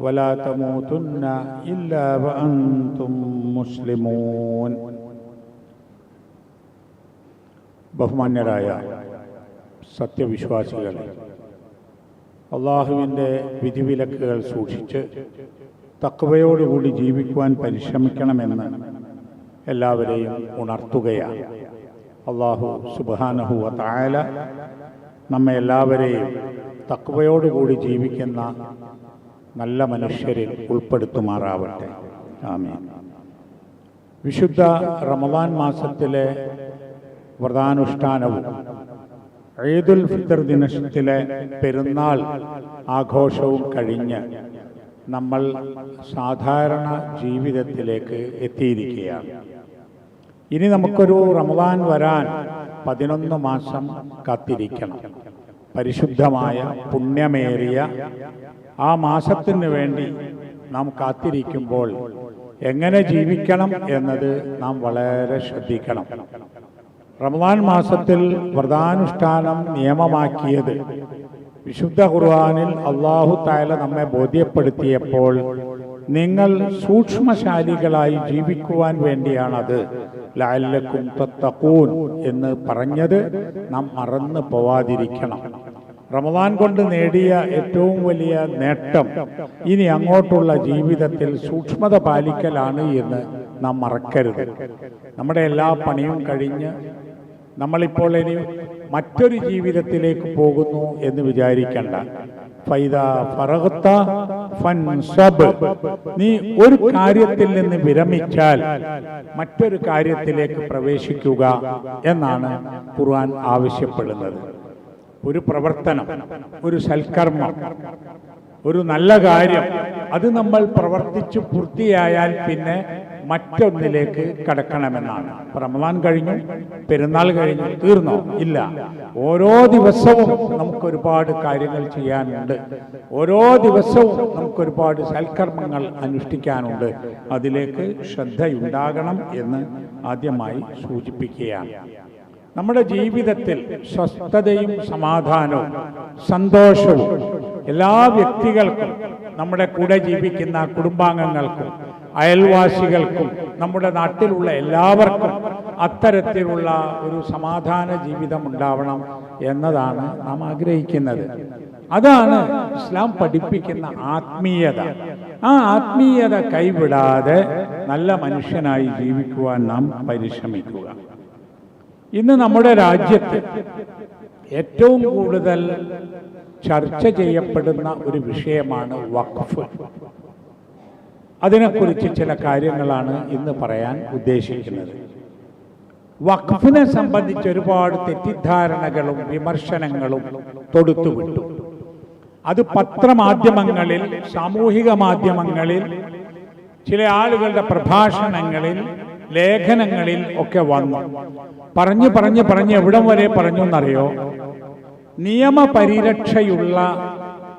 ولا تموتن إلا وأنتم مسلمون ബഹുമാന്യരായ സത്യവിശ്വാസികളെ അള്ളാഹുവിൻ്റെ വിധിവിലക്കുകൾ സൂക്ഷിച്ച് തക്കവയോടുകൂടി ജീവിക്കുവാൻ പരിശ്രമിക്കണമെന്ന് എല്ലാവരെയും ഉണർത്തുകയാണ് അള്ളാഹു സുബാനഹുവ തായാല നമ്മെ എല്ലാവരെയും തക്കവയോടുകൂടി ജീവിക്കുന്ന നല്ല മനുഷ്യരിൽ ഉൾപ്പെടുത്തുമാറാവട്ടെ. ആമീൻ. വിശുദ്ധ റമദാൻ മാസത്തിലെ വ്രതാനുഷ്ഠാനവും ഈദുൽ ഫിത്തർ ദിനത്തിലെ പെരുന്നാൾ ആഘോഷവും കഴിഞ്ഞ് നമ്മൾ സാധാരണ ജീവിതത്തിലേക്ക് എത്തിയിരിക്കുകയാണ്. ഇനി നമുക്കൊരു റമദാൻ വരാൻ പതിനൊന്ന് മാസം കാത്തിരിക്കണം. പരിശുദ്ധമായ പുണ്യമേറിയ ആ മാസത്തിന് വേണ്ടി നാം കാത്തിരിക്കുമ്പോൾ എങ്ങനെ ജീവിക്കണം എന്നത് നാം വളരെ ശ്രദ്ധിക്കണം. റമദാൻ മാസത്തിൽ വ്രതാനുഷ്ഠാനം നിയമമാക്കിയത് വിശുദ്ധ ഖുർആാനിൽ അള്ളാഹു തായാല നമ്മെ ബോധ്യപ്പെടുത്തിയപ്പോൾ നിങ്ങൾ സൂക്ഷ്മശാലികളായി ജീവിക്കുവാൻ വേണ്ടിയാണത്. ലാലക്കും തത്തക്കൂൻ എന്ന് പറഞ്ഞത് നാം മറന്നു പോവാതിരിക്കണം. റമദാൻ കൊണ്ട് നേടിയ ഏറ്റവും വലിയ നേട്ടം ഇനി അങ്ങോട്ടുള്ള ജീവിതത്തിൽ സൂക്ഷ്മത പാലിക്കലാണ് എന്ന് നാം മറക്കരുത്. നമ്മുടെ എല്ലാ പണിയും കഴിഞ്ഞ് നമ്മളിപ്പോൾ ഇനി മറ്റൊരു ജീവിതത്തിലേക്ക് പോകുന്നു എന്ന് വിചാരിക്കണ്ട. ഫൈദ ഫറഹത്ത ഫൻസബ് നീ ഒരു കാര്യത്തിൽ നിന്ന് വിരമിച്ചാൽ മറ്റൊരു കാര്യത്തിലേക്ക് പ്രവേശിക്കുക എന്നാണ് ഖുർആൻ ആവശ്യപ്പെടുന്നത്. ഒരു പ്രവർത്തനം ഒരു സൽക്കർമ്മം ഒരു നല്ല കാര്യം അത് നമ്മൾ പ്രവർത്തിച്ചു പൂർത്തിയായാൽ പിന്നെ മറ്റൊന്നിലേക്ക് കടക്കണമെന്നാണ്. റമദാൻ കഴിഞ്ഞു പെരുന്നാൾ കഴിഞ്ഞു തീർന്നോ? ഇല്ല. ഓരോ ദിവസവും നമുക്ക് ഒരുപാട് കാര്യങ്ങൾ ചെയ്യാനുണ്ട്. ഓരോ ദിവസവും നമുക്ക് ഒരുപാട് സൽക്കർമ്മങ്ങൾ അനുഷ്ഠിക്കാനുണ്ട്. അതിലേക്ക് ശ്രദ്ധയുണ്ടാകണം എന്ന് ആദ്യമായി സൂചിപ്പിക്കുകയാണ്. നമ്മുടെ ജീവിതത്തിൽ സ്വസ്ഥതയും സമാധാനവും സന്തോഷവും എല്ലാ വ്യക്തികൾക്കും നമ്മുടെ കൂടെ ജീവിക്കുന്ന കുടുംബാംഗങ്ങൾക്കും അയൽവാസികൾക്കും നമ്മുടെ നാട്ടിലുള്ള എല്ലാവർക്കും അത്തരത്തിലുള്ള ഒരു സമാധാന ജീവിതം ഉണ്ടാവണം എന്നതാണ് നാം ആഗ്രഹിക്കുന്നത്. അതാണ് ഇസ്ലാം പഠിപ്പിക്കുന്ന ആത്മീയത. ആ ആത്മീയത കൈവിടാതെ നല്ല മനുഷ്യനായി ജീവിക്കുവാൻ നാം പരിശ്രമിക്കുക. ഇന്ന് നമ്മുടെ രാജ്യത്ത് ഏറ്റവും കൂടുതൽ ചർച്ച ചെയ്യപ്പെടുന്ന ഒരു വിഷയമാണ് വഖഫ്. അതിനെക്കുറിച്ച് ചില കാര്യങ്ങളാണ് ഇന്ന് പറയാൻ ഉദ്ദേശിക്കുന്നത്. വഖഫിനെ സംബന്ധിച്ച് ഒരുപാട് തെറ്റിദ്ധാരണകളും വിമർശനങ്ങളും തൊടുത്തുവിട്ടു അത് പത്രമാധ്യമങ്ങളിൽ സാമൂഹിക മാധ്യമങ്ങളിൽ ചില ആളുകളുടെ പ്രഭാഷണങ്ങളിൽ ലേഖനങ്ങളിൽ ഒക്കെ വന്നു. പറഞ്ഞു പറഞ്ഞു പറഞ്ഞു എവിടം വരെ പറഞ്ഞു എന്നറിയോ? നിയമപരിരക്ഷയുള്ള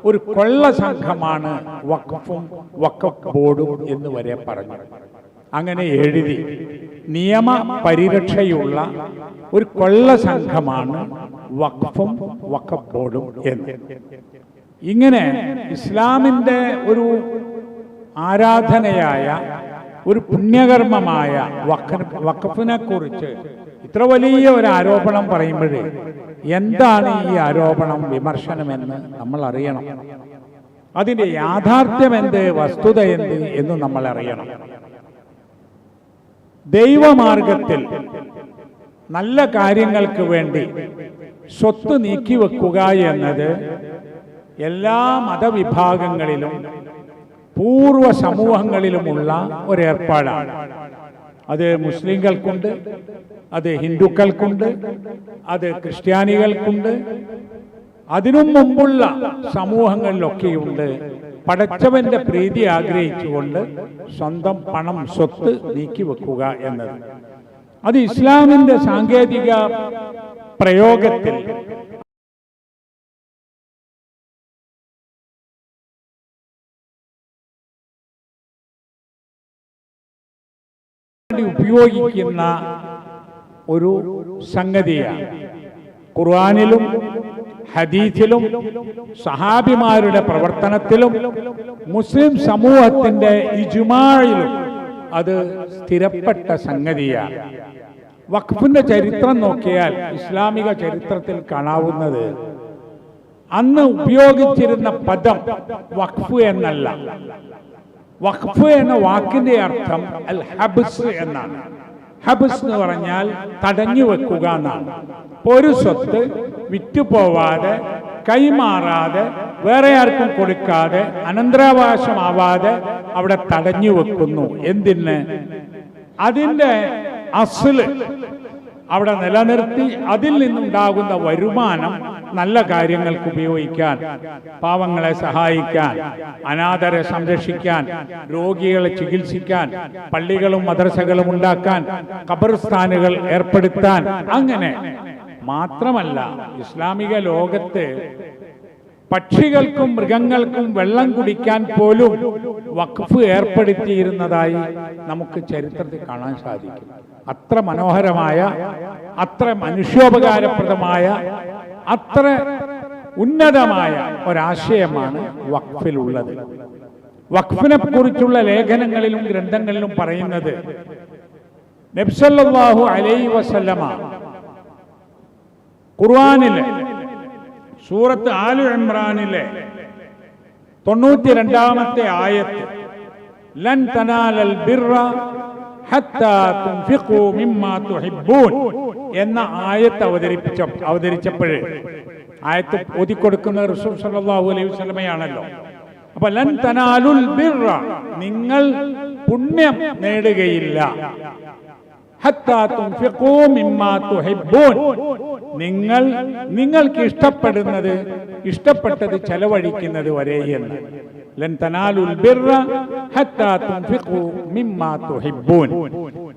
ഒരു കൊള്ള സംഘമാണ് വഖഫും വഖഫ് ബോർഡും എന്ന് വരെ പറഞ്ഞു. അങ്ങനെ എഴുതി. നിയമ പരിരക്ഷയുള്ള ഒരു കൊള്ള സംഘമാണ് വഖഫും വഖഫ് ബോർഡും എന്ന്. ഇങ്ങനെ ഇസ്ലാമിന്റെ ഒരു ആരാധനയായ ഒരു പുണ്യകർമ്മമായ വഖഫിനെ കുറിച്ച് ഇത്ര വലിയ ഒരു ആരോപണം പറയുമ്പോഴേ എന്താണ് ഈ ആരോപണം വിമർശനമെന്ന് നമ്മൾ അറിയണം. അതിന്റെ യാഥാർത്ഥ്യം എന്ത് വസ്തുത എന്ത് എന്ന് നമ്മൾ അറിയണം. ദൈവമാർഗത്തിൽ നല്ല കാര്യങ്ങൾക്ക് വേണ്ടി സ്വത്ത് നീക്കിവെക്കുക എന്നത് എല്ലാ മതവിഭാഗങ്ങളിലും പൂർവ സമൂഹങ്ങളിലുമുള്ള ഒരേർപ്പാടാണ്. അത് മുസ്ലിങ്ങൾക്കുണ്ട് അത് ഹിന്ദുക്കൾക്കുണ്ട് അത് ക്രിസ്ത്യാനികൾക്കുണ്ട്. അതിനും മുമ്പുള്ള സമൂഹങ്ങളിലൊക്കെയുണ്ട്. പടച്ചവന്റെ പ്രീതി ആഗ്രഹിച്ചുകൊണ്ട് സ്വന്തം പണം സ്വത്ത് നീക്കി വെക്കുക എന്നത്. അത് ഇസ്ലാമിന്റെ സാങ്കേതിക പ്രയോഗത്തിൽ ഉപയോഗിക്കുന്ന ഒരു സംഗതിയാണ്. ഖുർആാനിലും ഹദീസിലും സഹാബിമാരുടെ പ്രവർത്തനത്തിലും മുസ്ലിം സമൂഹത്തിന്റെ ഇജുമായിലും അത് സ്ഥിരപ്പെട്ട സംഗതിയാണ്. വഖഫിന്റെ ചരിത്രം നോക്കിയാൽ ഇസ്ലാമിക ചരിത്രത്തിൽ കാണാവുന്നത് അന്ന് ഉപയോഗിച്ചിരുന്ന പദം വഖഫ് എന്നല്ല. വഖഫ് എന്ന വാക്കിന്റെ അർത്ഥം അൽ ഹബ്സ് എന്നാണ്. ഹബ്സ് എന്ന് പറഞ്ഞാൽ തടഞ്ഞു വെക്കുക എന്നാണ്. ഒരു സ്വത്ത് വിറ്റുപോവാതെ കൈമാറാതെ വേറെ ആർക്കും കൊടുക്കാതെ അനന്തരാവകാശമാവാതെ അവിടെ തടഞ്ഞു വെക്കുന്നു. എന്തിന്? അതിന്റെ അസൽ അവിടെ നിലനിർത്തി അതിൽ നിന്നുണ്ടാകുന്ന വരുമാനം നല്ല കാര്യങ്ങൾക്ക് ഉപയോഗിക്കാൻ പാവങ്ങളെ സഹായിക്കാൻ അനാഥരെ സംരക്ഷിക്കാൻ രോഗികളെ ചികിത്സിക്കാൻ പള്ളികളും മദ്രസകളും ഉണ്ടാക്കാൻ ഖബർസ്ഥാനുകൾ ഏർപ്പെടുത്താൻ അങ്ങനെ മാത്രമല്ല ഇസ്ലാമിക ലോകത്ത് പക്ഷികൾക്കും മൃഗങ്ങൾക്കും വെള്ളം കുടിക്കാൻ പോലും വഖഫ് ഏർപ്പെടുത്തിയിരുന്നതായി നമുക്ക് ചരിത്രത്തിൽ കാണാൻ സാധിക്കും. അത്ര മനോഹരമായ അത്ര മനുഷ്യോപകാരപ്രദമായ അത്ര ഉന്നതമായ ഒരാശയമാണ് വഖഫിലുള്ളത്. വഖഫിനെ കുറിച്ചുള്ള ലേഖനങ്ങളിലും ഗ്രന്ഥങ്ങളിലും പറയുന്നത് നബ്സല്ലാഹു അലൈ വസല്ലമ ഖുർആാനിലെ സൂറത്ത് ആലു ഇമ്രാനിലെ തൊണ്ണൂറ്റി രണ്ടാമത്തെ ആയത്ത് ലൻ തനാലൽ ബിർറ എന്ന ആയത്ത് അവതരിപ്പിച്ച അവതരിച്ചപ്പോഴ്. ആയത്ത് ഓതിക്കൊടുക്കുന്ന റസൂൽ സല്ലാഹു അലൈഹി വസല്ലമയാണല്ലോ. അപ്പൊ ലൻ തനാലുൽ നിങ്ങൾ പുണ്യം നേടുകയില്ല. നിങ്ങൾ നിങ്ങൾക്ക് ഇഷ്ടപ്പെടുന്നത് ഇഷ്ടപ്പെട്ടത് ചെലവഴിക്കുന്നത് വരെ എന്ന്.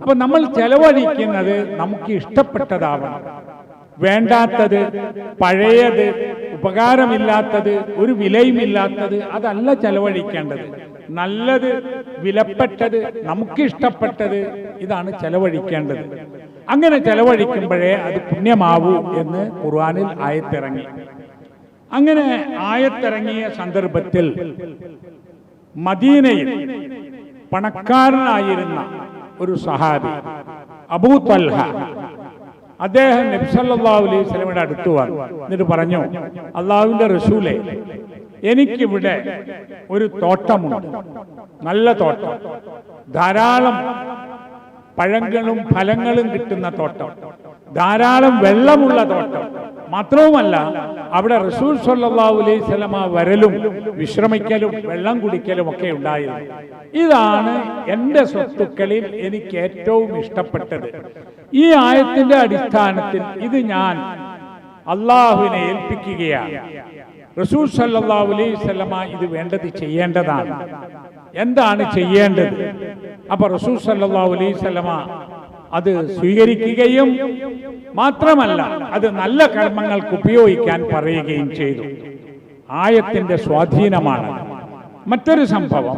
അപ്പൊ നമ്മൾ ചെലവഴിക്കുന്നത് നമുക്ക് ഇഷ്ടപ്പെട്ടതാവണം. വേണ്ടാത്തത് പഴയത് ഉപകാരമില്ലാത്തത് ഒരു വിലയുമില്ലാത്തത് അതല്ല ചെലവഴിക്കേണ്ടത്. നല്ലത് വിലപ്പെട്ടത് നമുക്ക് ഇഷ്ടപ്പെട്ടത് ഇതാണ് ചെലവഴിക്കേണ്ടത്. അങ്ങനെ ചെലവഴിക്കുമ്പോഴേ അത് പുണ്യമാവൂ എന്ന് ഖുർആാനിൽ ആയത്തിറങ്ങി. അങ്ങനെ ആയത്തിറങ്ങിയ സന്ദർഭത്തിൽ മദീനയിൽ പണക്കാരനായിരുന്ന ഒരു സഹാബി അബൂ തൽഹ അദ്ദേഹം നബ്സല്ലാ അലൈഹി അടുത്ത് വന്നു. എന്നിട്ട് പറഞ്ഞു അള്ളാഹുവിന്റെ റസൂലെ എനിക്കിവിടെ ഒരു തോട്ടമുണ്ട്. നല്ല തോട്ടം. ധാരാളം പഴങ്ങളും ഫലങ്ങളും കിട്ടുന്ന തോട്ടം. ധാരാളം വെള്ളമുള്ള തോട്ടം. മാത്രവുമല്ല അവിടെ റസൂൽ സല്ലല്ലാഹു അലൈഹി വരലും വിശ്രമിക്കലും വെള്ളം കുടിക്കലും ഒക്കെ ഉണ്ടായിരുന്നു. ഇതാണ് എന്റെ സ്വത്തുക്കളിൽ എനിക്ക് ഏറ്റവും ഇഷ്ടപ്പെട്ടത്. ഈ ആയത്തിന്റെ അടിസ്ഥാനത്തിൽ ഇത് ഞാൻ അള്ളാഹുവിനെ ഏൽപ്പിക്കുകയാണ്. റസൂൽ സല്ലല്ലാഹു അലൈഹി ഇത് വേണ്ടത് ചെയ്യേണ്ടതാണ്. എന്താണ് ചെയ്യേണ്ടത്? അപ്പൊ റസൂൽ സല്ലല്ലാഹു അലൈഹി അത് സ്വീകരിക്കുകയും മാത്രമല്ല അത് നല്ല കർമ്മങ്ങൾക്ക് ഉപയോഗിക്കാൻ പറയുകയും ചെയ്തു. ആയത്തിന്റെ സ്വാധീനമാണ്. മറ്റൊരു സംഭവം.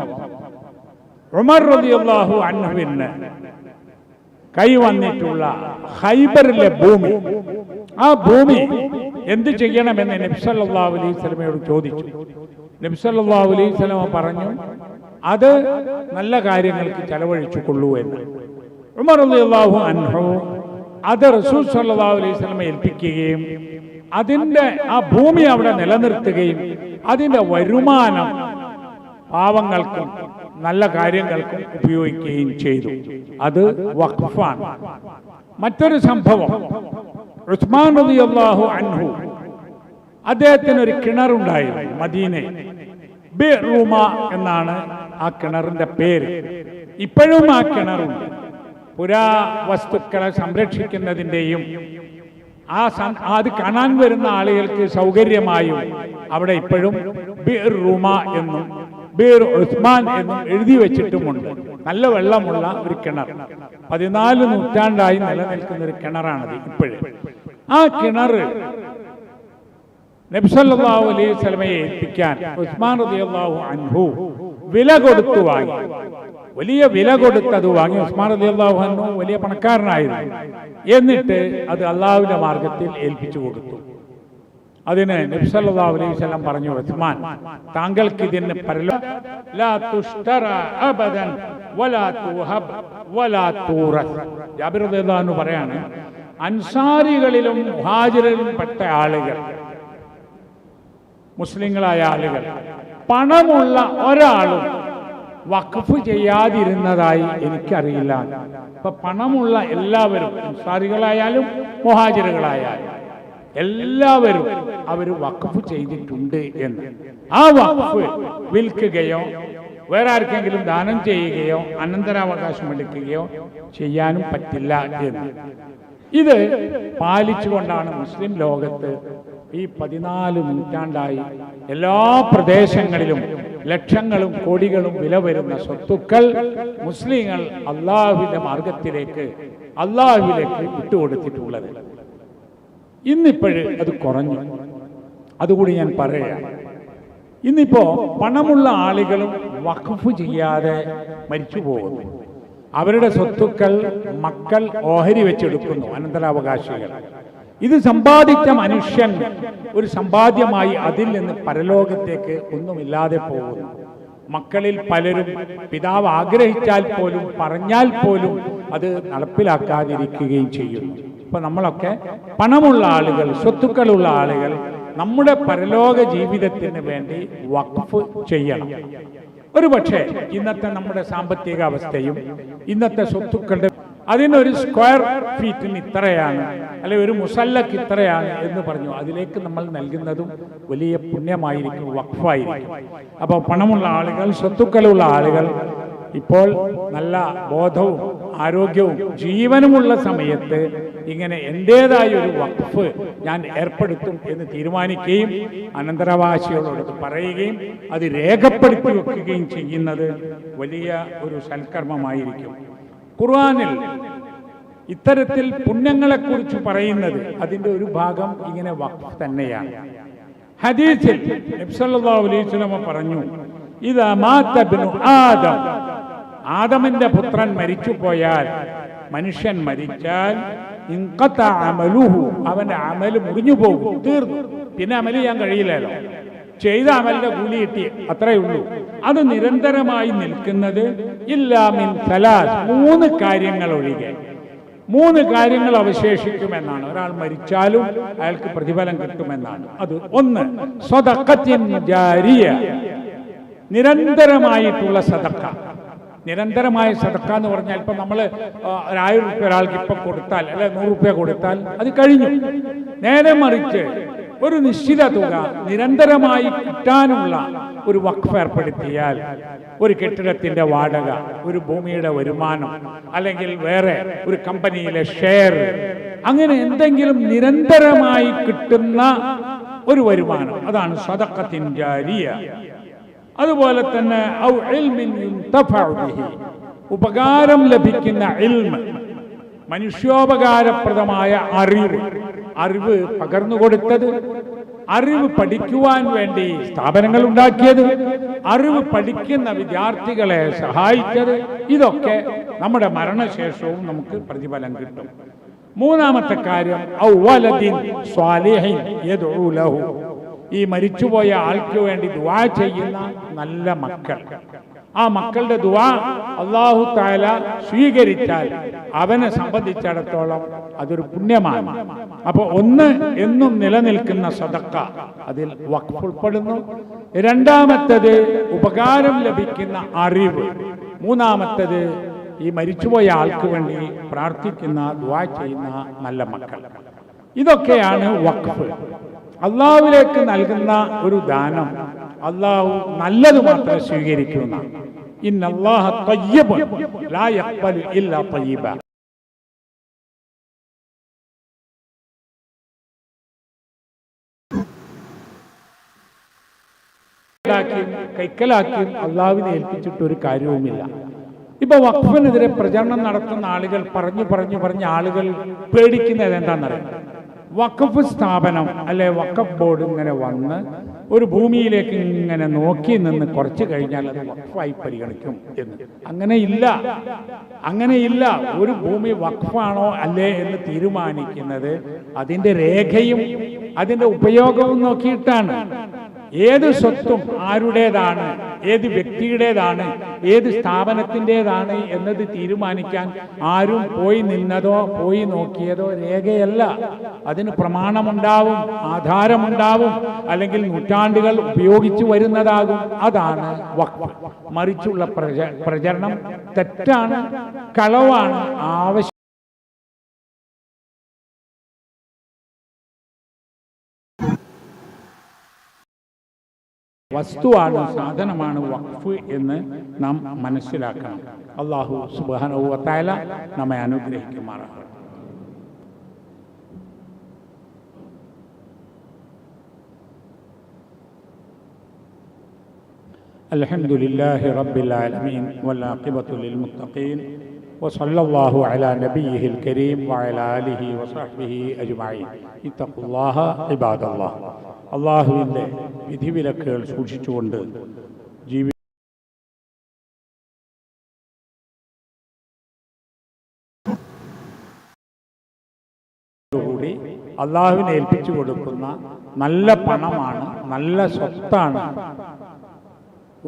ഉമർ റളിയല്ലാഹു അൻഹുവിന് കൈവന്നിട്ടുള്ള ഹൈബറിലെ ഭൂമി ആ ഭൂമി എന്ത് ചെയ്യണമെന്ന് നബ്സല്ലാ അലൈഹി ചോദിച്ചു. നബ്സല്ലാ അലൈഹി പറഞ്ഞു അത് നല്ല കാര്യങ്ങൾക്ക് ചെലവഴിച്ചു കൊള്ളൂ എന്ന്. ഉമർ അള്ളാഹു അൻഹു അത് റസൂൽ സല്ലാ അലൈഹി ഏൽപ്പിക്കുകയും അതിന്റെ ആ ഭൂമി അവിടെ നിലനിർത്തുകയും അതിന്റെ വരുമാനം പാവങ്ങൾക്കും നല്ല കാര്യങ്ങൾക്കും ഉപയോഗിക്കുകയും ചെയ്തു. അത് വഖഫാണ്. മറ്റൊരു സംഭവം ഉസ്മാൻ റളിയല്ലാഹു അൻഹു. അദ്ദേഹത്തിന് ഒരു കിണറുണ്ടായിരുന്നു മദീനയിൽ. ബിറൂമ എന്നാണ് ആ കിണറിന്റെ പേര്. ഇപ്പോഴും ആ കിണറുണ്ട്. പുരാവസ്തുക്കളെ സംരക്ഷിക്കുന്നതിന്റെയും ആ അത് കാണാൻ വരുന്ന ആളുകൾക്ക് സൗകര്യമായും അവിടെ ഇപ്പോഴും ബിറുമ എന്നും ബീർ ഉസ്മാൻ എന്നും എഴുതി വെച്ചിട്ടുമുണ്ട്. നല്ല വെള്ളമുള്ള ഒരു കിണർ. പതിനാല് നൂറ്റാണ്ടായി നിലനിൽക്കുന്ന ഒരു കിണറാണത് ഇപ്പോഴും. ആ കിണർ നബ്സല്ലാഹു അലൈഹി സ്വലമയെ എത്തിക്കാൻ ഉസ്മാൻ റളിയല്ലാഹു അൻഹു വില കൊടുത്തു വാങ്ങി. വലിയ വില കൊടുത്തത് വാങ്ങി. ഉസ്മാൻ റളിയല്ലാഹു അൻഹു വലിയ പണക്കാരനായിരുന്നു. എന്നിട്ട് അത് അള്ളാഹുവിന്റെ മാർഗത്തിൽ ഏൽപ്പിച്ചു കൊടുത്തു. അതിന് നബ്സല്ലാഹു അലൈഹി വസല്ലം പറഞ്ഞു ഉസ്മാൻ താങ്കൾക്ക് ഇതിന് പരലോ പറയാണ് അൻസാരികളിലും മുഹാജിറിലും പെട്ട ആളുകൾ മുസ്ലിങ്ങളായ ആളുകൾ പണമുള്ള ഒരാളും വഖഫ് ചെയ്യാതിരുന്നതായി എനിക്കറിയില്ല. ഇപ്പൊ പണമുള്ള എല്ലാവരും അൻസാരികളായാലും മുഹാജിറുകളായാലും എല്ലാവരും അവർ വഖഫ് ചെയ്തിട്ടുണ്ട് എന്ന്. ആ വഖഫ് വിൽക്കുകയോ വേറെ ആർക്കെങ്കിലും ദാനം ചെയ്യുകയോ അനന്തരാവകാശം എടുക്കുകയോ ചെയ്യാനും പറ്റില്ല എന്ന്. ഇത് പാലിച്ചുകൊണ്ടാണ് മുസ്ലിം ലോകത്ത് ഈ പതിനാല് നൂറ്റാണ്ടായി എല്ലാ പ്രദേശങ്ങളിലും ലക്ഷങ്ങളും കോടികളും വില വരുന്ന സ്വത്തുക്കൾ മുസ്ലിങ്ങൾ അള്ളാഹുവിന്റെ മാർഗത്തിലേക്ക് അള്ളാഹുവിലേക്ക് വിട്ടുകൊടുത്തിട്ടുള്ളത് ഇന്നിപ്പോഴ് അത് കുറഞ്ഞു. അതുകൂടി ഞാൻ പറയുകയാണ്. ഇന്നിപ്പോ പണമുള്ള ആളുകളും വഖഫ് ചെയ്യാതെ മരിച്ചു പോകുന്നു. അവരുടെ സ്വത്തുക്കൾ മക്കൾ ഓഹരി വെച്ചെടുക്കുന്നു അനന്തരാവകാശികൾ. ഇത് സമ്പാദിച്ച മനുഷ്യൻ ഒരു സമ്പാദ്യമായി അതിൽ നിന്ന് പരലോകത്തേക്ക് ഒന്നുമില്ലാതെ പോകുന്നു. മക്കളിൽ പലരും പിതാവ് ആഗ്രഹിച്ചാൽ പോലും പറഞ്ഞാൽ പോലും അത് നടപ്പിലാക്കാതിരിക്കുകയും ചെയ്യുന്നു. ഇപ്പൊ നമ്മളൊക്കെ പണമുള്ള ആളുകൾ സ്വത്തുക്കളുള്ള ആളുകൾ നമ്മുടെ പരലോക ജീവിതത്തിന് വേണ്ടി വഖഫ് ചെയ്യണം. ഒരു പക്ഷേ ഇന്നത്തെ നമ്മുടെ സാമ്പത്തിക അവസ്ഥയും ഇന്നത്തെ സ്വത്തുക്കളുടെ അതിനൊരു സ്ക്വയർ ഫീറ്റിന് ഇത്രയാണ് അല്ലെ ഒരു മുസല്ലക്ക് ഇത്രയാണ് എന്ന് പറഞ്ഞു. അതിലേക്ക് നമ്മൾ നൽകുന്നതും വലിയ പുണ്യമായിരിക്കും വഖഫായിരിക്കും. അപ്പോൾ പണമുള്ള ആളുകൾ സ്വത്തുക്കളുള്ള ആളുകൾ ഇപ്പോൾ നല്ല ബോധവും ആരോഗ്യവും ജീവനുമുള്ള സമയത്ത് ഇങ്ങനെ എന്റേതായ ഒരു വഖഫ് ഞാൻ ഏർപ്പെടുത്തും എന്ന് തീരുമാനിക്കുകയും അനന്തരവാസികളോട് പറയുകയും അത് രേഖപ്പെടുത്തി വെക്കുകയും ചെയ്യുന്നത് വലിയ ഒരു സൽക്കർമ്മമായിരിക്കും. ഖുർആാനിൽ ഇത്തരത്തിൽ പുണ്യങ്ങളെക്കുറിച്ച് പറയുന്നത് അതിന്റെ ഒരു ഭാഗം ഇങ്ങനെ വഖഫ് തന്നെയാണ്. ഹദീസിൽ നബ്സല്ലാ അലൈഹി സ്വലമ പറഞ്ഞു ഇതാ മാത്തബിനു ആദം ആദമിന്റെ പുത്രൻ മരിച്ചു പോയാൽ മനുഷ്യൻ മരിച്ചാൽ ഇങ്കത്ത അമലുഹു അവന്റെ അമൽ മുറിഞ്ഞു പോകും തീർന്നു. പിന്നെ അമൽ ചെയ്യാൻ കഴിയില്ലല്ലോ. ചെയ്ത അമലിന്റെ കൂലി കിട്ടി അത്രയേ ഉള്ളൂ. അത് നിരന്തരമായി നിൽക്കുന്നത് ഇല്ലാമിൻ സലാസ് മൂന്ന് കാര്യങ്ങൾ ഒഴികെ. മൂന്ന് കാര്യങ്ങൾ അവശേഷിക്കുമെന്നാണ്. ഒരാൾ മരിച്ചാലും അയാൾക്ക് പ്രതിഫലം കിട്ടുമെന്നാണ്. അത് ഒന്ന് സ്വതക്കത്തിൻ ജാരിയ. നിരന്തരമായിട്ടുള്ള സദക്ക നിരന്തരമായ സദക്ക എന്ന് പറഞ്ഞാൽ ഇപ്പൊ നമ്മൾ ഒരായിരം റുപ്യ ഒരാൾക്ക് ഇപ്പൊ കൊടുത്താൽ അല്ലെ നൂറ് റുപ്യ കൊടുത്താൽ അത് കഴിഞ്ഞു. നേരെ മറിച്ച് ഒരു നിശ്ചിത തുക നിരന്തരമായി കിട്ടാനുള്ള ഒരു വഖഫ് ഏർപ്പെടുത്തിയാൽ ഒരു കെട്ടിടത്തിന്റെ വാടക ഒരു ഭൂമിയുടെ വരുമാനം അല്ലെങ്കിൽ വേറെ ഒരു കമ്പനിയിലെ ഷെയർ അങ്ങനെ എന്തെങ്കിലും നിരന്തരമായി കിട്ടുന്ന ഒരു വരുമാനം. അതാണ് സദക്കത്തിൻ ജാരിയ. അതുപോലെ തന്നെ. ഉപകാരം ലഭിക്കുന്ന ഇൽമ് മനുഷ്യോപകാരപ്രദമായ അറിവ്. അറിവ് പകർന്നു കൊടുത്തത് അറിവ് പഠിക്കുവാൻ വേണ്ടി സ്ഥാപനങ്ങൾ ഉണ്ടാക്കിയത് അറിവ് പഠിക്കുന്ന വിദ്യാർത്ഥികളെ സഹായിച്ചത്. ഇതൊക്കെ നമ്മുടെ മരണശേഷവും നമുക്ക് പ്രതിഫലം കിട്ടും. മൂന്നാമത്തെ കാര്യം ഔ വലദിൻ സ്വാലിഹിൻ യദ്ഉ ലഹു. ഈ മരിച്ചുപോയ ആൾക്ക് വേണ്ടി ദുവാ ചെയ്യുന്ന നല്ല മക്കൾ. ആ മക്കളുടെ ദുവാ അള്ളാഹു താല സ്വീകരിച്ചാൽ അവനെ സംബന്ധിച്ചിടത്തോളം അതൊരു പുണ്യമാണ്. അപ്പൊ ഒന്ന് എന്നും നിലനിൽക്കുന്ന സദക്ക അതിൽ വഖഫ് ഉൾപ്പെടുന്നു. രണ്ടാമത്തത് ഉപകാരം ലഭിക്കുന്ന അറിവ്. മൂന്നാമത്തത് ഈ മരിച്ചുപോയ ആൾക്ക് വേണ്ടി പ്രാർത്ഥിക്കുന്ന ദുവാ ചെയ്യുന്ന നല്ല മക്കൾ. ഇതൊക്കെയാണ് വഖഫ്. അള്ളാഹുവിലേക്ക് നൽകുന്ന ഒരു ദാനം അള്ളാഹു നല്ലത് മാത്രം സ്വീകരിക്കുന്ന ഇന്നല്ലാഹ ഉണ്ടാക്കിയും കൈക്കലാക്കിയും അള്ളാവിനെ ഏൽപ്പിച്ചിട്ട് ഒരു കാര്യവുമില്ല. ഇപ്പൊ വഖഫിനെതിരെ പ്രചരണം നടത്തുന്ന ആളുകൾ പറഞ്ഞു പറഞ്ഞു പറഞ്ഞ ആളുകൾ പേടിക്കുന്നത് എന്താണെന്നറിയാം? വഖഫ് സ്ഥാപനം അല്ലെ വഖഫ് ബോർഡ് ഇങ്ങനെ വന്ന് ഒരു ഭൂമിയിലേക്ക് ഇങ്ങനെ നോക്കി നിന്ന് കുറച്ച് കഴിഞ്ഞാൽ അത് വഖഫായി പരിഗണിക്കും എന്ന്. അങ്ങനെ ഇല്ല. അങ്ങനെ ഇല്ല. ഒരു ഭൂമി വഖഫാണോ അല്ലേ എന്ന് തീരുമാനിക്കുന്നത് അതിന്റെ രേഖയും അതിന്റെ ഉപയോഗവും നോക്കിയിട്ടാണ്. ഏത് സ്വത്തും ആരുടേതാണ്? ഏത് വ്യക്തിയുടേതാണ്? ഏത് സ്ഥാപനത്തിന്റെതാണ് എന്നത് തീരുമാനിക്കാൻ ആരും പോയി നിന്നതോ പോയി നോക്കിയതോ രേഖയല്ല. അതിന് പ്രമാണമുണ്ടാവും ആധാരമുണ്ടാവും അല്ലെങ്കിൽ നൂറ്റാണ്ടുകൾ ഉപയോഗിച്ചു വരുന്നതാകും. അതാണ് മറിച്ചുള്ള പ്രച പ്രചരണം തെറ്റാണ് കളവാണ് ആവശ്യം വസ്തുവാണ് സാധനമാണ് വഖഫ് എന്ന് നാം മനസ്സിലാക്കണം അള്ളാഹു സുബാനുവത്തായ നമ്മെ അനുഗ്രഹിക്കുമാറാണ് الحمد لله رب العالمين والعاقبة للمتقين وصلى الله على نبيه الكريم وعلى آله وصحبه أجمعين اتقوا الله عباد الله അള്ളാഹുവിന്റെ വിധിവിലക്കുകൾ സൂക്ഷിച്ചുകൊണ്ട് ജീവി കൂടി അള്ളാഹുവിനെ ഏൽപ്പിച്ചു കൊടുക്കുന്ന നല്ല പണമാണ് നല്ല സ്വത്താണ്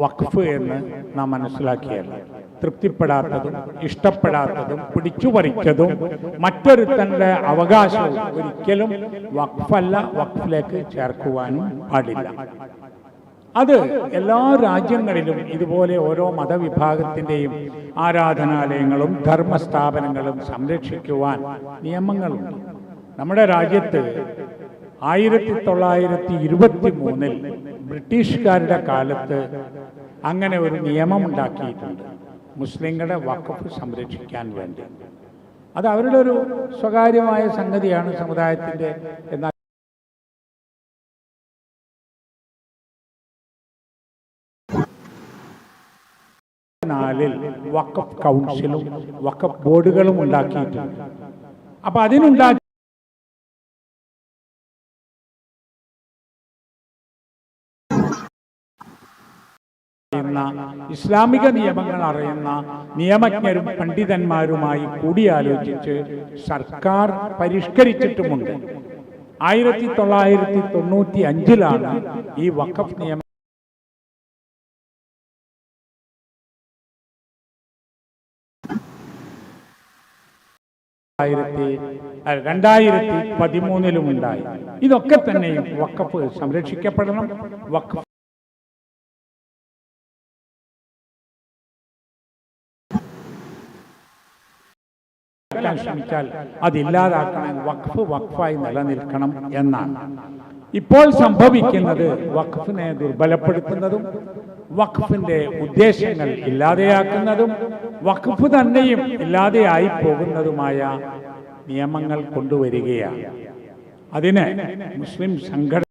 വഖഫ് എന്ന് നാം മനസ്സിലാക്കിയാൽ തൃപ്തിപ്പെടാത്തതും ഇഷ്ടപ്പെടാത്തതും പിടിച്ചുപറിച്ചതും മറ്റൊരുത്തന്റെ അവകാശവും ഒരിക്കലും വഖഫല്ല വഖഫിലേക്ക് ചേർക്കുവാനും പാടില്ല. അത് എല്ലാ രാജ്യങ്ങളിലും ഇതുപോലെ ഓരോ മതവിഭാഗത്തിന്റെയും ആരാധനാലയങ്ങളും ധർമ്മസ്ഥാപനങ്ങളും സംരക്ഷിക്കുവാൻ നിയമങ്ങളുണ്ട്. നമ്മുടെ രാജ്യത്ത് ആയിരത്തി തൊള്ളായിരത്തി ഇരുപത്തി മൂന്നിൽ ബ്രിട്ടീഷുകാരുടെ കാലത്ത് അങ്ങനെ ഒരു നിയമം ഉണ്ടാക്കിയിട്ടുണ്ട്. മുസ്ലിങ്ങളുടെ വഖഫ് സംരക്ഷിക്കാൻ വേണ്ടി. അത് അവരുടെ ഒരു സ്വകാര്യമായ സംഗതിയാണ് സമുദായത്തിന്റെ എന്നാൽ നാലിൽ വഖഫ് കൗൺസിലും വഖഫ് ബോർഡുകളും ഉണ്ടാക്കിയിട്ടുണ്ട്. അപ്പൊ അതിനുണ്ടാക്കി അറിയുന്ന ഇസ്ലാമിക നിയമങ്ങൾ അറിയുന്ന നിയമജ്ഞരും പണ്ഡിതന്മാരുമായി കൂടിയാലോചിച്ച് സർക്കാർ പരിഷ്കരിച്ചിട്ടുമുണ്ട്. ആയിരത്തി തൊള്ളായിരത്തി തൊണ്ണൂറ്റി അഞ്ചിലാണ് ഈ വഖഫ് നിയമം രണ്ടായിരത്തി പതിമൂന്നിലും ഉണ്ടായി. ഇതൊക്കെ തന്നെയും വഖഫ് സംരക്ഷിക്കപ്പെടണം വഖഫ് ക്കാൻ ശ്രമിച്ചാൽ അതില്ലാതാക്കണം വഖഫ് വഖഫായി നിലനിൽക്കണം എന്നാണ്. ഇപ്പോൾ സംഭവിക്കുന്നത് വഖഫിനെ ദുർബലപ്പെടുത്തുന്നതും വഖഫിന്റെ ഉദ്ദേശങ്ങൾ ഇല്ലാതെയാക്കുന്നതും വഖഫ് തന്നെയും ഇല്ലാതെയായി പോകുന്നതുമായ നിയമങ്ങൾ കൊണ്ടുവരികയാണ്. അതിന് മുസ്ലിം സംഘടന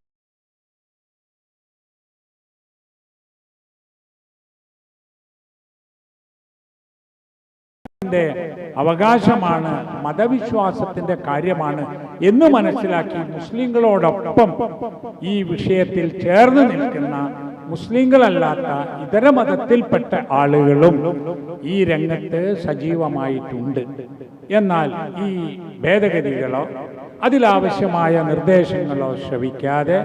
ന്റെ അവകാശമാണ് മതവിശ്വാസത്തിന്റെ കാര്യമാണ് എന്ന് മനസ്സിലാക്കി മുസ്ലിങ്ങളോടൊപ്പം ഈ വിഷയത്തിൽ ചേർന്ന് നിൽക്കുന്ന മുസ്ലിങ്ങളല്ലാത്ത ഇതര മതത്തിൽപ്പെട്ട ആളുകളും ഈ രംഗത്ത് സജീവമായിട്ടുണ്ട്. എന്നാൽ ഈ ഭേദഗതികളോ അതിലാവശ്യമായ നിർദ്ദേശങ്ങളോ ശ്രവിക്കാതെ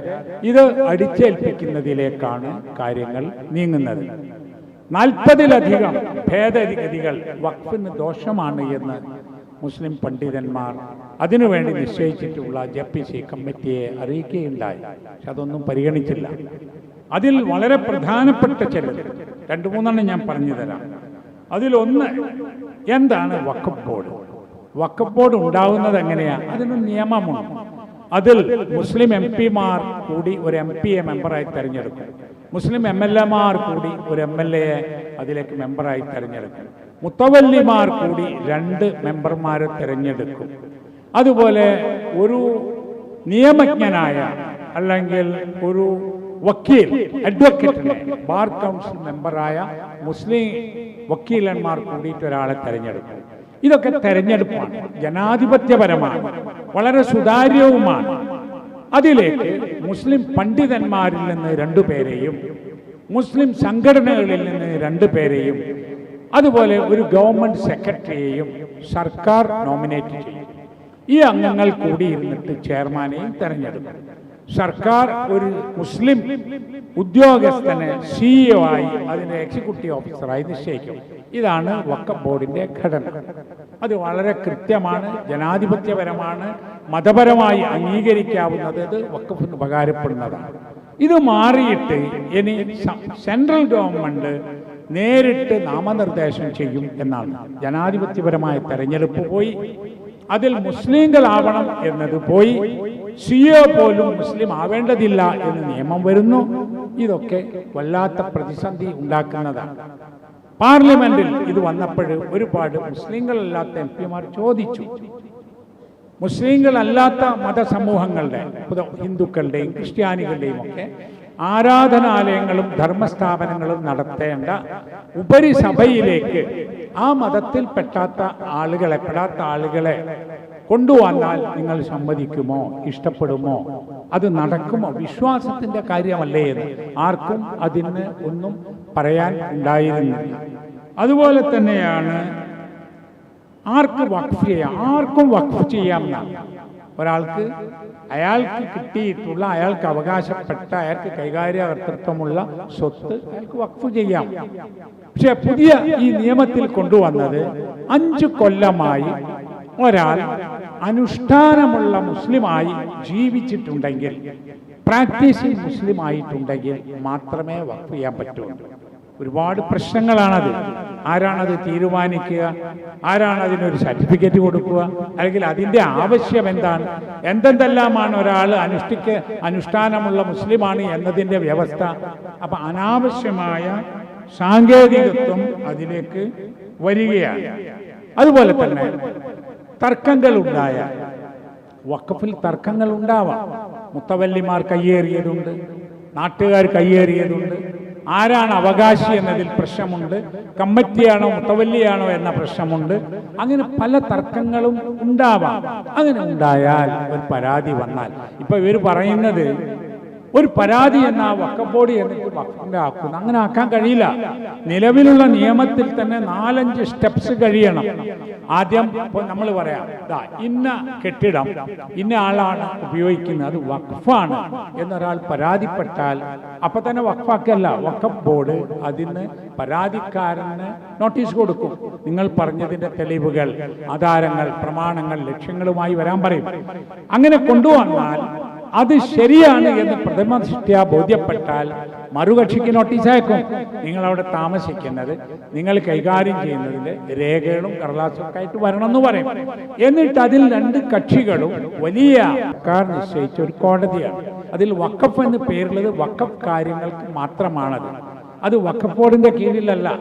ഇത് അടിച്ചേൽപ്പിക്കുന്നതിലേക്കാണ് കാര്യങ്ങൾ നീങ്ങുന്നത്. നാൽപ്പതിലധികം ഭേദഗതികൾ. വഖഫിന് ദോഷമാണ് എന്ന് മുസ്ലിം പണ്ഡിതന്മാർ അതിനുവേണ്ടി നിശ്ചയിച്ചിട്ടുള്ള ജെ പി സി കമ്മിറ്റിയെ അറിയിക്കുകയുണ്ടായി. പക്ഷെ അതൊന്നും പരിഗണിച്ചില്ല. അതിൽ വളരെ പ്രധാനപ്പെട്ട ചിലത് രണ്ടു മൂന്നെണ്ണം ഞാൻ പറഞ്ഞു തരാം. അതിലൊന്ന് എന്താണ് വക്കഫ് ബോർഡ്? വക്കഫ് ബോർഡ് ഉണ്ടാവുന്നത് എങ്ങനെയാണ് അതിന് നിയമമുണ്ട്. അതിൽ മുസ്ലിം എം പിമാർ കൂടി ഒരു എം പിയെ മെമ്പറായി തെരഞ്ഞെടുക്കും. മുസ്ലിം എം എൽ എമാർ കൂടി ഒരു എം എൽ എയെ അതിലേക്ക് മെമ്പറായി തിരഞ്ഞെടുക്കും. മുത്തവല്ലിമാർ കൂടി രണ്ട് മെമ്പർമാരെ തിരഞ്ഞെടുക്കും. അതുപോലെ ഒരു നിയമജ്ഞനായ അല്ലെങ്കിൽ ഒരു വക്കീൽ അഡ്വക്കേറ്റിനെ ബാർ കൗൺസിൽ മെമ്പറായ മുസ്ലിം വക്കീലന്മാർ കൂടിയിട്ട് ഒരാളെ തിരഞ്ഞെടുക്കും. ഇതൊക്കെ തെരഞ്ഞെടുപ്പാണ്. ജനാധിപത്യപരമാണ്. വളരെ സുതാര്യവുമാണ്. അതിലേക്ക് മുസ്ലിം പണ്ഡിതന്മാരിൽ നിന്ന് രണ്ടു പേരെയും മുസ്ലിം സംഘടനകളിൽ നിന്ന് രണ്ടു പേരെയും അതുപോലെ ഒരു ഗവൺമെന്റ് സെക്രട്ടറിയെയും സർക്കാർ നോമിനേറ്റ് ചെയ്യും ഈ അംഗങ്ങൾ കൂടി ഇരുന്നിട്ട് ചെയർമാനെയും തെരഞ്ഞെടുക്കും സർക്കാർ ഒരു മുസ്ലിം ഉദ്യോഗസ്ഥനെ സിഇഒ ആയി അതിന്റെ എക്സിക്യൂട്ടീവ് ഓഫീസറായി നിശ്ചയിക്കും. ഇതാണ് വക്കം ബോർഡിന്റെ ഘടന. അത് വളരെ കൃത്യമാണ് ജനാധിപത്യപരമാണ് മതപരമായി അംഗീകരിക്കാവുന്നത് വക്കഫിന് ഉപകാരപ്പെടുന്നതാണ്. ഇത് മാറിയിട്ട് ഇനി സെൻട്രൽ ഗവൺമെന്റ് നേരിട്ട് നാമനിർദ്ദേശം ചെയ്യും എന്നാണ്. ജനാധിപത്യപരമായ തെരഞ്ഞെടുപ്പ് പോയി അതിൽ മുസ്ലിങ്ങളാവണം എന്നത് പോയി സിഒ പോലും മുസ്ലിം ആവേണ്ടതില്ല എന്ന് നിയമം വരുന്നു. ഇതൊക്കെ വല്ലാത്ത പ്രതിസന്ധി ഉണ്ടാക്കുന്നതാണ്. പാർലമെന്റിൽ ഇത് വന്നപ്പോൾ ഒരുപാട് മുസ്ലിങ്ങളല്ലാത്ത എം പിമാർ ചോദിച്ചു. മുസ്ലിങ്ങളല്ലാത്ത മതസമൂഹങ്ങളുടെ ഹിന്ദുക്കളുടെയും ക്രിസ്ത്യാനികളുടെയും ഒക്കെ ആരാധനാലയങ്ങളും ധർമ്മസ്ഥാപനങ്ങളും നടത്തേണ്ട ഉപരിസഭയിലേക്ക് ആ മതത്തിൽ പെട്ടാത്ത ആളുകളെ പെടാത്ത ആളുകളെ കൊണ്ടുവന്നാൽ നിങ്ങൾ സമ്മതിക്കുമോ? ഇഷ്ടപ്പെടുമോ? അത് നടക്കുമോ? വിശ്വാസത്തിന്റെ കാര്യമല്ലേ എന്ന്. ആർക്കും അതിന് ഒന്നും പറയാൻ ഉണ്ടായിരുന്നില്ല. അതുപോലെ തന്നെയാണ് ആർക്ക് വഖഫ് ചെയ്യാം? ആർക്കും വഖഫ് ചെയ്യാം ഒരാൾക്ക് അയാൾക്ക് കിട്ടിയിട്ടുള്ള അയാൾക്ക് അവകാശപ്പെട്ട അയാൾക്ക് കൈകാര്യകർത്തൃത്വമുള്ള സ്വത്ത് അയാൾക്ക് വഖഫ് ചെയ്യാം. പക്ഷെ പുതിയ ഈ നിയമത്തിൽ കൊണ്ടുവന്നത് അഞ്ചു കൊല്ലമായി ഒരാൾ അനുഷ്ഠാനമുള്ള മുസ്ലിമായി ജീവിച്ചിട്ടുണ്ടെങ്കിൽ പ്രാക്ടീസിങ് മുസ്ലിം ആയിട്ടുണ്ടെങ്കിൽ മാത്രമേ വർക്ക് ചെയ്യാൻ പറ്റുള്ളൂ ഒരുപാട് പ്രശ്നങ്ങളാണത്. ആരാണത് തീരുമാനിക്കുക? ആരാണ് അതിനൊരു സർട്ടിഫിക്കറ്റ് കൊടുക്കുക? അല്ലെങ്കിൽ അതിന്റെ ആവശ്യം എന്താണ്? എന്തെന്തെല്ലാമാണ് ഒരാൾ അനുഷ്ഠിക്ക അനുഷ്ഠാനമുള്ള മുസ്ലിമാണ് എന്നതിന്റെ വ്യവസ്ഥ. അപ്പം അനാവശ്യമായ സാങ്കേതികത്വം അതിലേക്ക് വരികയാണ്. അതുപോലെ തന്നെ തർക്കങ്ങൾ ഉണ്ടായ വക്കഫിൽ തർക്കങ്ങൾ ഉണ്ടാവാം മുത്തവല്ലിമാർ കയ്യേറിയതുണ്ട്. നാട്ടുകാർ കയ്യേറിയതുണ്ട്. ആരാണ് അവകാശി എന്നതിൽ പ്രശ്നമുണ്ട്. കമ്മിറ്റിയാണോ മുത്തവല്ലിയാണോ എന്ന പ്രശ്നമുണ്ട്. അങ്ങനെ പല തർക്കങ്ങളും ഉണ്ടാവാം. അങ്ങനെ ഉണ്ടായാൽ ഒരു പരാതി വന്നാൽ. ഇപ്പൊ ഇവർ പറയുന്നത് ഒരു പരാതി എന്ന എന്നിട്ട് വക്കഫിന്റെ ആക്കുന്നു. അങ്ങനെ ആക്കാൻ കഴിയില്ല. നിലവിലുള്ള നിയമത്തിൽ തന്നെ നാലഞ്ച് സ്റ്റെപ്സ് കഴിയണം. ആദ്യം നമ്മൾ പറയാം ഇന്ന കെട്ടിടം ഇന്ന ആളാണ് ഉപയോഗിക്കുന്നത് അത് വഖഫാണ് എന്നൊരാൾ പരാതിപ്പെട്ടാൽ അപ്പൊ തന്നെ വഖഫാക്കല്ല വഖഫ് ബോർഡ് അതിന് പരാതിക്കാരന് നോട്ടീസ് കൊടുക്കും. നിങ്ങൾ പറഞ്ഞതിന്റെ തെളിവുകൾ ആധാരങ്ങൾ പ്രമാണങ്ങൾ ലക്ഷ്യങ്ങളുമായി വരാൻ പറയും. അങ്ങനെ കൊണ്ടുവന്നാൽ അത് ശരിയാണ് എന്ന് പ്രഥമ ദൃഷ്ട്യാ ബോധ്യപ്പെട്ടാൽ മറുകക്ഷിക്ക് നോട്ടീസ് അയക്കും. നിങ്ങൾ അവിടെ താമസിക്കുന്നത് നിങ്ങൾ കൈകാര്യം ചെയ്യുന്നതിന്റെ രേഖകളും കടലാസും ഒക്കെ ആയിട്ട് വരണം എന്ന് പറയും. എന്നിട്ട് അതിൽ രണ്ട് കക്ഷികളും വലിയ സർക്കാർ നിശ്ചയിച്ച ഒരു കോടതിയാണ്. അതിൽ വക്കഫ് എന്ന് പേരുള്ളത് വക്കഫ് കാര്യങ്ങൾക്ക് മാത്രമാണത്. അത് വഖഫ് ബോർഡിന്റെ കീഴിലല്ല.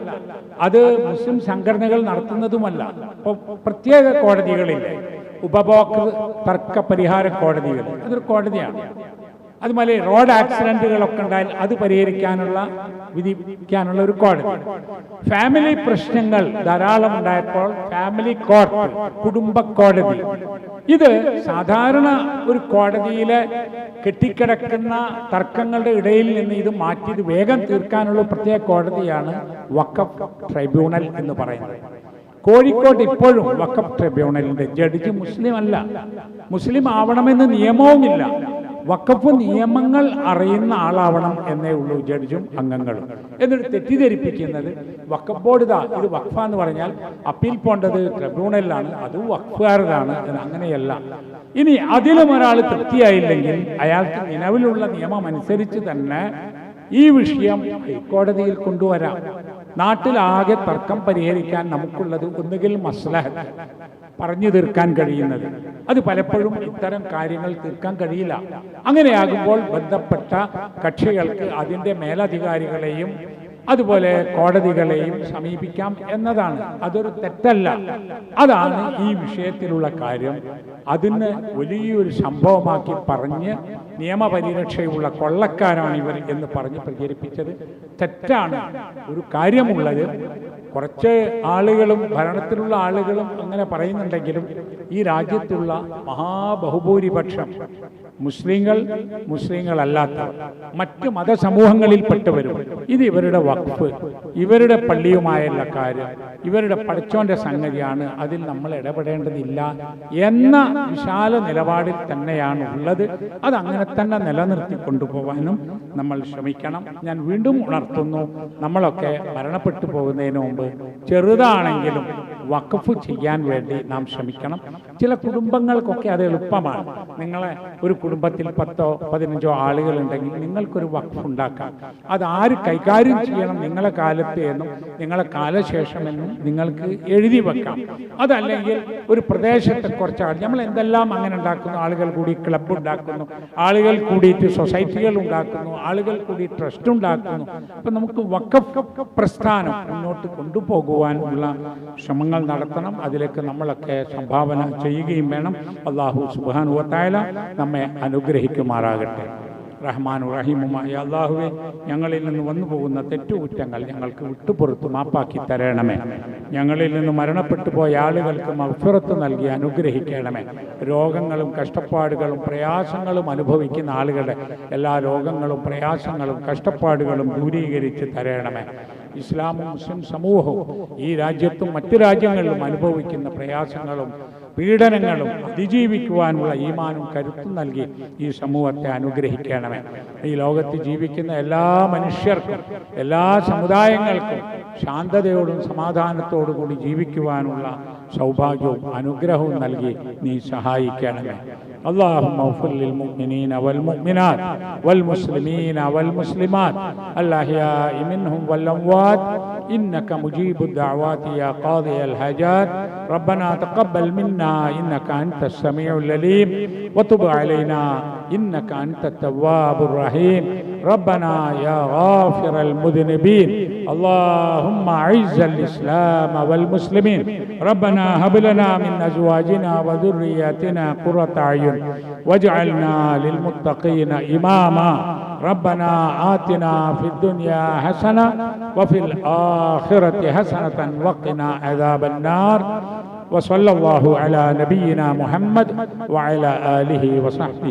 അത് മുസ്ലിം സംഘടനകൾ നടത്തുന്നതുമല്ല. അപ്പോൾ പ്രത്യേക കോടതികളില്ലേ? ഉപഭോക്തൃ തർക്ക പരിഹാര കോടതികൾ. അതൊരു കോടതിയാണ്. അതുപോലെ റോഡ് ആക്സിഡന്റുകളൊക്കെ ഉണ്ടായാൽ അത് പരിഹരിക്കാനുള്ള വിധിക്കാനുള്ള ഒരു കോടതി. ഫാമിലി പ്രശ്നങ്ങൾ ധാരാളം ഉണ്ടായപ്പോൾ ഫാമിലി കോർട്ട് കുടുംബ കോടതി. ഇത് സാധാരണ ഒരു കോടതിയിലെ കെട്ടിക്കിടക്കുന്ന തർക്കങ്ങളുടെ ഇടയിൽ നിന്ന് ഇത് മാറ്റി ഇത് വേഗം തീർക്കാനുള്ള പ്രത്യേക കോടതിയാണ് വക്കഫ് ട്രൈബ്യൂണൽ എന്ന് പറയുന്നത്. കോഴിക്കോട് ഇപ്പോഴും വക്കഫ് ട്രിബ്യൂണലിന്റെ ജഡ്ജി മുസ്ലിം അല്ല മുസ്ലിം ആവണമെന്ന് നിയമവുമില്ല. വക്കഫ് നിയമങ്ങൾ അറിയുന്ന ആളാവണം എന്നേ ഉള്ളൂ ജഡ്ജും അംഗങ്ങളും. എന്നിട്ട് തെറ്റിദ്ധരിപ്പിക്കുന്നത് വക്കഫ് ബോർഡ് ഇതാ. ഇത് വഖഫ എന്ന് പറഞ്ഞാൽ അപ്പീൽ പോണ്ടത് ട്രിബ്യൂണലിലാണ് അത് വഖഫുകാരനാണ് അങ്ങനെയല്ല. ഇനി അതിലും ഒരാൾ തൃപ്തിയായില്ലെങ്കിൽ അയാൾക്ക് നിലവിലുള്ള നിയമം അനുസരിച്ച് തന്നെ ഈ വിഷയം ഹൈക്കോടതിയിൽ കൊണ്ടുവരാം. നാട്ടിലാകെ തർക്കം പരിഹരിക്കാൻ നമുക്കുള്ളത് ഒന്നുകിൽ മസ്ലഹത്ത് പറഞ്ഞു തീർക്കാൻ കഴിയുന്നത്. അത് പലപ്പോഴും ഇത്തരം കാര്യങ്ങൾ തീർക്കാൻ കഴിയില്ല. അങ്ങനെയാകുമ്പോൾ ബന്ധപ്പെട്ട കക്ഷികൾക്ക് അതിന്റെ മേലധികാരികളെയും അതുപോലെ കോടതികളെയും സമീപിക്കാം എന്നതാണ്. അതൊരു തെറ്റല്ല. അതാണ് ഈ വിഷയത്തിലുള്ള കാര്യം. അതിന് വലിയൊരു സംഭവമാക്കി പറഞ്ഞ് നിയമപരിരക്ഷയുള്ള കൊള്ളക്കാരാണ് ഇവർ എന്ന് പറഞ്ഞ് പ്രചരിപ്പിച്ചത്. തെറ്റാണ്. ഒരു കാര്യമുള്ളത് കുറച്ച് ആളുകളും ഭരണത്തിലുള്ള ആളുകളും അങ്ങനെ പറയുന്നുണ്ടെങ്കിലും ഈ രാജ്യത്തുള്ള മഹാബഹുഭൂരിപക്ഷം മുസ്ലിങ്ങൾ മുസ്ലിങ്ങളല്ലാത്ത മറ്റ് മതസമൂഹങ്ങളിൽപ്പെട്ടവരും. ഇത് ഇവരുടെ വഖഫ്. ഇവരുടെ പള്ളിയുമായുള്ള കാര്യം ഇവരുടെ പഠിച്ചോന്റെ സംഗതിയാണ് അതിൽ നമ്മൾ ഇടപെടേണ്ടതില്ല എന്ന വിശാല നിലപാടിൽ തന്നെയാണ് ഉള്ളത്. അത് അങ്ങനെ തന്നെ നിലനിർത്തി കൊണ്ടുപോകാനും നമ്മൾ ശ്രമിക്കണം. ഞാൻ വീണ്ടും ഉണർത്തുന്നു നമ്മളൊക്കെ മരണപ്പെട്ടു പോകുന്നതിന് മുമ്പ് ചെറുതാണെങ്കിലും വഖഫ് ചെയ്യാൻ വേണ്ടി നാം ശ്രമിക്കണം. ചില കുടുംബങ്ങൾക്കൊക്കെ അത് എളുപ്പമാണ്. നിങ്ങളെ ഒരു കുടുംബത്തിൽ പത്തോ പതിനഞ്ചോ ആളുകളുണ്ടെങ്കിൽ നിങ്ങൾക്കൊരു വഖഫ് ഉണ്ടാക്കാം. അത് ആര് കൈകാര്യം ചെയ്യണം നിങ്ങളെ കാലത്ത് എന്നും നിങ്ങളെ കാലശേഷം എന്നും നിങ്ങൾക്ക് എഴുതി വെക്കാം. അതല്ലെങ്കിൽ ഒരു പ്രദേശത്തെ കുറച്ച് ആൾ നമ്മൾ എന്തെല്ലാം അങ്ങനെ ഉണ്ടാക്കുന്നു? ആളുകൾ കൂടി ക്ലബ്ബ് ഉണ്ടാക്കുന്നു. ആളുകൾ കൂടിയിട്ട് സൊസൈറ്റികൾ ഉണ്ടാക്കുന്നു. ആളുകൾ കൂടി ട്രസ്റ്റ് ഉണ്ടാക്കുന്നു. അപ്പം നമുക്ക് വക്കഫ് പ്രസ്ഥാനം മുന്നോട്ട് കൊണ്ടുപോകുവാനുള്ള ശ്രമങ്ങൾ നടത്തണം. അതിലേക്ക് നമ്മളൊക്കെ സംഭാവന ചെയ്യുകയും വേണം. അള്ളാഹു സുബാനുവത്തായ നമ്മെ അനുഗ്രഹിക്കുമാറാകട്ടെ. റഹ്മാനു റഹീമുമായ അള്ളാഹുവെ ഞങ്ങളിൽ നിന്ന് വന്നു പോകുന്ന തെറ്റുകുറ്റങ്ങൾ ഞങ്ങൾക്ക് വിട്ടുപുറത്ത് മാപ്പാക്കി തരണമേ. ഞങ്ങളിൽ നിന്ന് മരണപ്പെട്ടു പോയ ആളുകൾക്ക് മഫുറത്ത് നൽകി അനുഗ്രഹിക്കണമേ. രോഗങ്ങളും കഷ്ടപ്പാടുകളും പ്രയാസങ്ങളും അനുഭവിക്കുന്ന ആളുകളുടെ എല്ലാ രോഗങ്ങളും പ്രയാസങ്ങളും കഷ്ടപ്പാടുകളും ദൂരീകരിച്ച് തരണമേ. ഇസ്ലാമും മുസ്ലിം സമൂഹവും ഈ രാജ്യത്തും മറ്റു രാജ്യങ്ങളിലും അനുഭവിക്കുന്ന പ്രയാസങ്ങളും പീഡനങ്ങളും അതിജീവിക്കുവാനുള്ള ഈമാനും കരുത്തും നൽകി ഈ സമൂഹത്തെ അനുഗ്രഹിക്കണമേ. ഈ ലോകത്ത് ജീവിക്കുന്ന എല്ലാ മനുഷ്യർക്കും എല്ലാ സമുദായങ്ങൾക്കും ശാന്തതയോടും സമാധാനത്തോടു കൂടി ജീവിക്കുവാനുള്ള സൗഭാഗ്യവും അനുഗ്രഹവും നൽകി നീ സഹായിക്കണമേ اللهم اغفر للمؤمنين والمؤمنات والمسلمين والمسلمات الأحياء منهم والأموات إنك مجيب الدعوات يا قاضي الحاجات ربنا تقبل منا إنك أنت السميع العليم وتب علينا إنك أنت التواب الرحيم ربنا يا غافر المذنبين اللهم أعز الإسلام والمسلمين. ربنا هب لنا من أزواجنا وذرياتنا قرة أعين واجعلنا للمتقين إماما. ربنا آتنا في الدنيا حسنة وفي الآخرة حسنة وقنا عذاب النار. وصلى الله على نبينا محمد وعلى آله وصحبه.